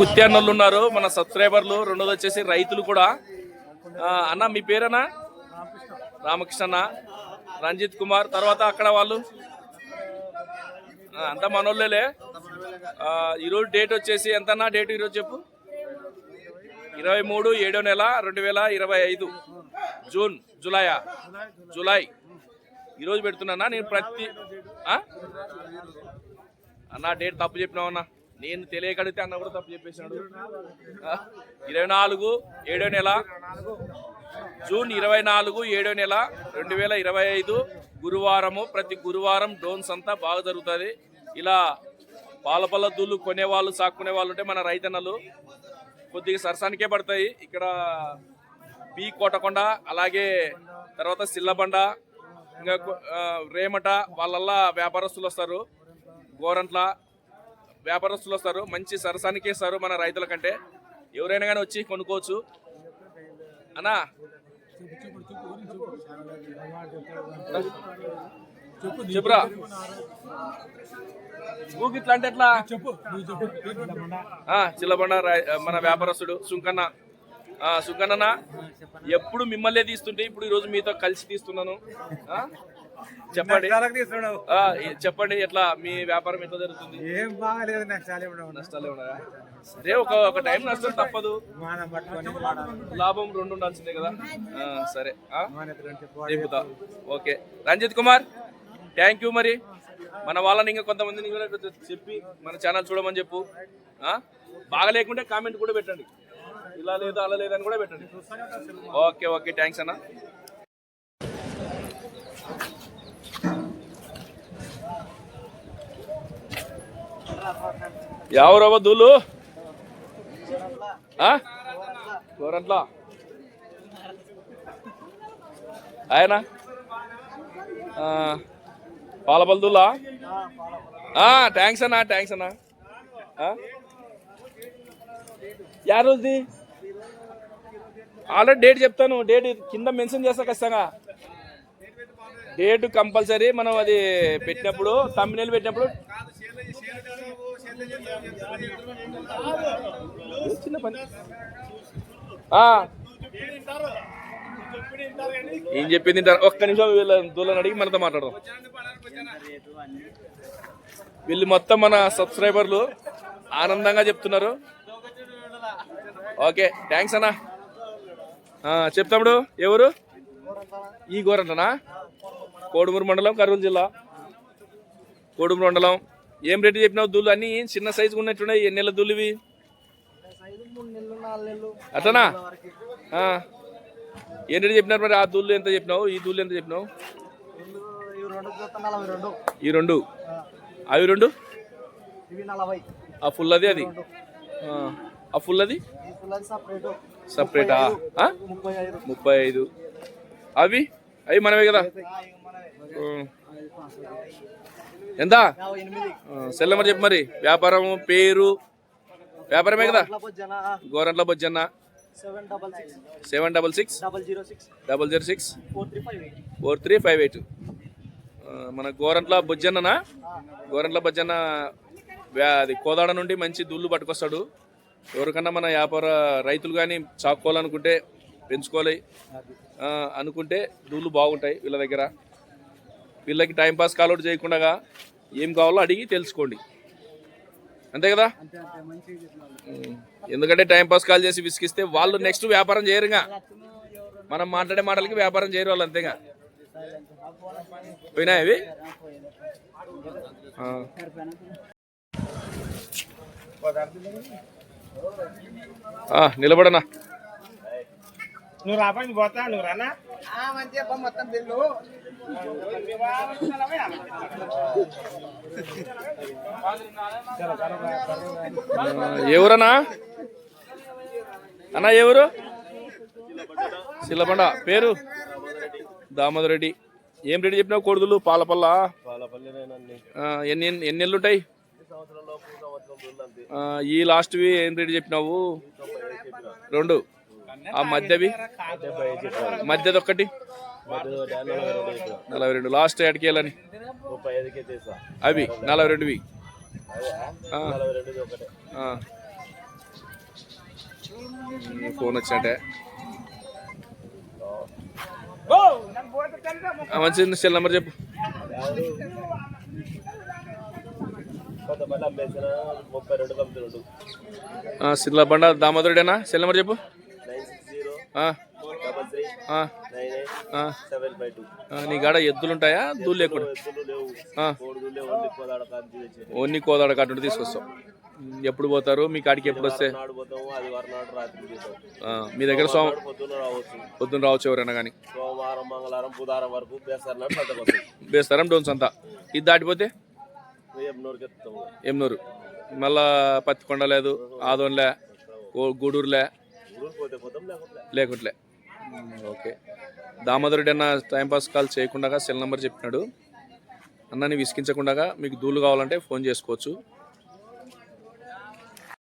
గుత్తి ఉన్నారు మన సబ్స్క్రైబర్లు. రెండోది వచ్చేసి రైతులు కూడా. అన్న మీ పేరన్నా? రామకృష్ణ రంజిత్ కుమార్. తర్వాత అక్కడ వాళ్ళు? అంతా మనోళ్ళేలే. ఈరోజు డేట్ వచ్చేసి ఎంతన్నా డేట్ ఈరోజు చెప్పు? ఇరవై మూడు ఏడో నెల రెండు వేల ఇరవై ఐదు. June July July. ఈరోజు పెడుతున్నా నేను ప్రతి అన్నా డేట్ తప్పు చెప్పినావు నేను తెలియక అన్న కూడా తప్పు చెప్పేసినాడు ఇరవై నాలుగు ఏడో నెల. జూన్ ఇరవై నాలుగు ఏడో నెల. రెండు వేల ఇరవై ఐదు గురువారము ప్రతి గురువారం డ్రోన్స్ అంతా బాగా జరుగుతుంది. ఇలా పాలపల్ల దూళ్ళు కొనేవాళ్ళు సాక్కునే వాళ్ళు ఉంటే మన రైతన్నలు కొద్దిగా సరసానికే పడతాయి. ఇక్కడ పి కోటకొండ అలాగే తర్వాత సిల్లబండ ఇంకా రేమట వాళ్ళల్లా వ్యాపారస్తులు వస్తారు. గోరంట్ల వ్యాపారస్తులు వస్తారు. మంచి సరసానికి ఇస్తారు మన రైతుల కంటే ఎవరైనా కానీ వచ్చి కొనుక్కోవచ్చు. అన్నా. చెప్పురా. ఊకి ఇట్లా అంటే ఎట్లా? చెప్పు చిల్లబండ మన వ్యాపారస్తుడు సుంకన్న. సుంకన్న ఎప్పుడు మిమ్మల్నే తీస్తుంటే ఇప్పుడు ఈరోజు మీతో కలిసి తీస్తున్నాను. చెప్పండి. చెప్పండి ఎట్లా? మీ వ్యాపారం ఎట్లా జరుగుతుంది? ఏం బాగాలేదు నష్టాలు. నష్టాలే అదే ఒక ఒక టైం నష్టం తప్పదు. లాభం రెండు ఉండాల్సిందే కదా? సరే. Okay. Ranjith Kumar thank you మరి. మన వాళ్ళని ఇంకా కొంతమందిని చెప్పి మన ఛానల్ చూడమని చెప్పు? బాగా లేకుంటే కామెంట్ కూడా పెట్టండి. ఇలా లేదు అలా లేదని కూడా పెట్టండి. Okay okay. థ్యాంక్స్ అన్న. ఎవరవ దూలు గోరంట్లా ఆయన పాలపల్దులా థ్యాంక్స్ అన్నా థ్యాంక్స్ అన్నా యా రోజుది ఆల్రెడీ డేట్ చెప్తాను. డేట్ కింద మెన్షన్ చేస్తా ఖచ్చితంగా. డేట్ కంపల్సరీ మనం అది పెట్టినప్పుడు తమ్మినేలు పెట్టినప్పుడు చిన్న పని ఏం చెప్పింది ఒక్క నిమిషం వీళ్ళ దూలని అడిగి మనతో మాట్లాడదాం. వీళ్ళు మొత్తం మన సబ్స్క్రైబర్లు ఆనందంగా చెప్తున్నారు. ఓకే థ్యాంక్స్ అన్న. చెప్తాడు ఎవరు ఈ గోరంటనా? కోడుమూరు మండలం కర్నూలు జిల్లా. కోడుమూరు మండలం. ఏం రేటు చెప్పినావు దూళ్ళు? అన్ని చిన్న సైజు ఉన్నట్టున్నాయి. ఎన్ని నెలల దూళ్ళు ఇవి అట్లనా? ఆ. ఏం రేటు చెప్పినారు మరి? ఆ దూళ్ళు ఎంత చెప్పినావు? ఈ దూళ్ళు ఎంత చెప్పినావు? ఈ రెండు. అవి రెండు? ఆ ఫుల్ అది? అది ఆ, ఫుల్ అది సపరేట్? ముప్పై ఐదు. అవి? అవి మనవే కదా. ఎంత సెల్ నెంబర్ చెప్పు మరి. వ్యాపారం పేరు. వ్యాపారమే కదా? Gorantla Bojjanna seven double six. Double zero six. Four three five eight. మన గోరంట్ల బొజ్జన్ననా? గోరంట్ల బొజ్జన్న అది కోదాడ నుండి మంచి దుళ్ళు పట్టుకొస్తాడు. ఎవరికన్నా మన వ్యాపార రైతులు కానీ చాక్కోవాలనుకుంటే పెంచుకోవాలి. అనుకుంటే దూళ్ళు బాగుంటాయి వీళ్ళ దగ్గర. వీళ్ళకి టైం పాస్ కాలౌట్ చేయకుండా ఏం కావాలో అడిగి తెలుసుకోండి. అంతే కదా. ఎందుకంటే టైం పాస్ కాల్ చేసి విసిగిస్తే వాళ్ళు నెక్స్ట్ వ్యాపారం చేయరుగా. మనం మాట్లాడే మాటలకి వ్యాపారం చేయరు వాళ్ళు అంతేగా. పోయినా ఇవి? నిలబడనా? నువ్వు రాపని పోతా నువ్వు రానా? మంచిగా మొత్తం బిల్లు ఎవరన్నా అన్నా ఎవరు సిల్లబండ పేరు? దామోదర్ రెడ్డి ఏం రెడ్డి చెప్పినావు కొడుదులు పాలపల్ల? ఎన్ని ఎన్ని నెలలు ఉంటాయి ఈ లాస్ట్వి ఏం రేటు చెప్పినావు? రెండు. ఆ మధ్యవి? మధ్యది ఒక్కటి? నలభై రెండు లాస్ట్ ఎక్కడికి వెళ్ళని అవి నలభై రెండువి. ఫోన్ వచ్చినట్టే. మంచి సెల్ నెంబర్ చెప్పు. సిర్లా బండ దామోదరుడేనా? సెల్ నెంబర్ చెప్పు. నైన్ సిక్స్ జీరో నీ కాడ ఎద్దులు ఉంటాయా దూలు లేకుండా ఓన్ని కోదాడ కట్టు తీసుకొస్తాం. ఎప్పుడు పోతారు? మీ కాడికి ఎప్పుడు వస్తే? మీ దగ్గర సోమ నాడు పొద్దున్న రావచ్చు. ఎవరైనా కానీ. సోమవారం మంగళవారం బుధవారం వరకు బేస్తారం డోన్స్ అంతా. ఇది దాటిపోతే? ఎమ్నూరు. మళ్ళా పత్తికొండ లేదు ఆదోన్లే గూడూరులే. లేకుంట్లే ఓకే. దామోదరుడు అన్న టైంపాస్ కాల్ చేయకుండా సెల్ నెంబర్ చెప్పినాడు. అన్నని విసిగించకుండా మీకు దూలు కావాలంటే ఫోన్ చేసుకోవచ్చు.